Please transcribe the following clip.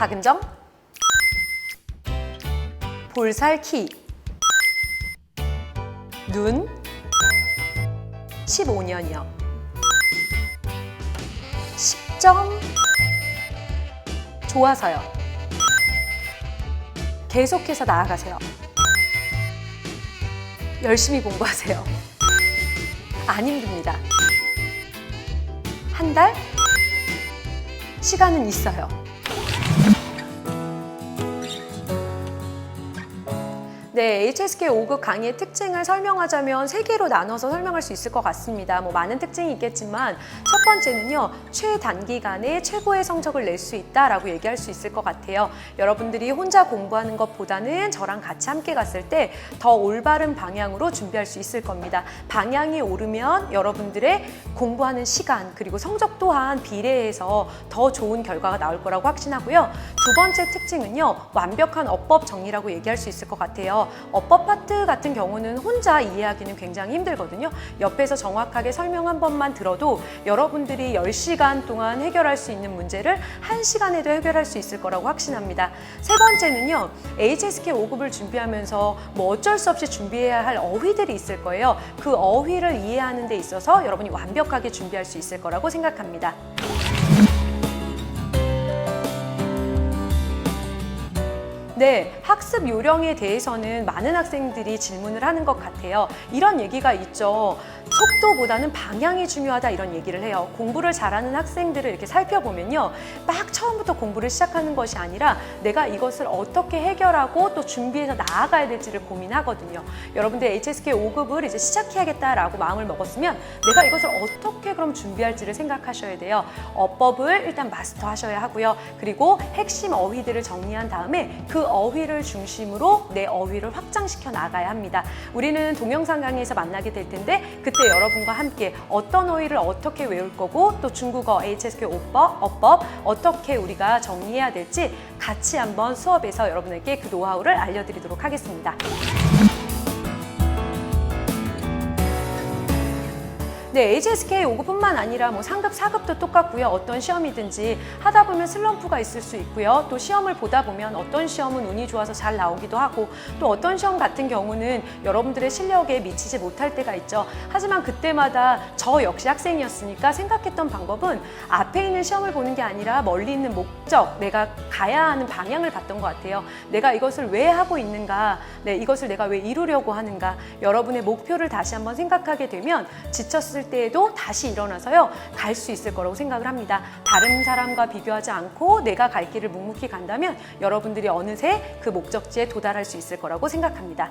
박은정. 볼살 키. 눈. 15년이요. 10점 좋아서요. 계속해서 나아가세요. 열심히 공부하세요. 안 힘듭니다. 한 달? 시간은 있어요 네, HSK 5급 강의의 특징을 설명하자면 세 개로 나눠서 설명할 수 있을 것 같습니다. 뭐 많은 특징이 있겠지만 첫 번째는요, 최단기간에 최고의 성적을 낼 수 있다라고 얘기할 수 있을 것 같아요. 여러분들이 혼자 공부하는 것보다는 저랑 같이 함께 갔을 때 더 올바른 방향으로 준비할 수 있을 겁니다. 방향이 오르면 여러분들의 공부하는 시간 그리고 성적 또한 비례해서 더 좋은 결과가 나올 거라고 확신하고요. 두 번째 특징은요, 완벽한 어법 정리라고 얘기할 수 있을 것 같아요. 어법 파트 같은 경우는 혼자 이해하기는 굉장히 힘들거든요. 옆에서 정확하게 설명 한 번만 들어도 여러분들이 10시간 동안 해결할 수 있는 문제를 1시간에도 해결할 수 있을 거라고 확신합니다. 세 번째는요, HSK 5급을 준비하면서 뭐 어쩔 수 없이 준비해야 할 어휘들이 있을 거예요. 그 어휘를 이해하는 데 있어서 여러분이 완벽하게 준비할 수 있을 거라고 생각합니다. 네, 학습 요령에 대해서는 많은 학생들이 질문을 하는 것 같아요. 이런 얘기가 있죠. 속도보다는 방향이 중요하다 이런 얘기를 해요. 공부를 잘하는 학생들을 이렇게 살펴보면요. 막 처음부터 공부를 시작하는 것이 아니라 내가 이것을 어떻게 해결하고 또 준비해서 나아가야 될지를 고민하거든요. 여러분들 HSK 5급을 이제 시작해야겠다라고 마음을 먹었으면 내가 이것을 어떻게 그럼 준비할지를 생각하셔야 돼요. 어법을 일단 마스터하셔야 하고요. 그리고 핵심 어휘들을 정리한 다음에 그 어휘를 중심으로 내 어휘를 확장시켜 나가야 합니다. 우리는 동영상 강의에서 만나게 될 텐데 그때 여러분과 함께 어떤 어휘를 어떻게 외울 거고 또 중국어 HSK 어법, 어법 어떻게 우리가 정리해야 될지 같이 한번 수업에서 여러분에게 그 노하우를 알려드리도록 하겠습니다. 네, HSK 5급뿐만 아니라 뭐 상급, 4급도 똑같고요. 어떤 시험이든지 하다 보면 슬럼프가 있을 수 있고요. 또 시험을 보다 보면 어떤 시험은 운이 좋아서 잘 나오기도 하고 또 어떤 시험 같은 경우는 여러분들의 실력에 미치지 못할 때가 있죠. 하지만 그때마다 저 역시 학생이었으니까 생각했던 방법은 앞에 있는 시험을 보는 게 아니라 멀리 있는 목적, 내가 가야 하는 방향을 봤던 것 같아요. 내가 이것을 왜 하고 있는가, 네, 이것을 내가 왜 이루려고 하는가, 여러분의 목표를 다시 한번 생각하게 되면 지쳤 을 때에도 다시 일어나서요 갈 수 있을 거라고 생각을 합니다. 다른 사람과 비교하지 않고 내가 갈 길을 묵묵히 간다면 여러분들이 어느새 그 목적지에 도달할 수 있을 거라고 생각합니다.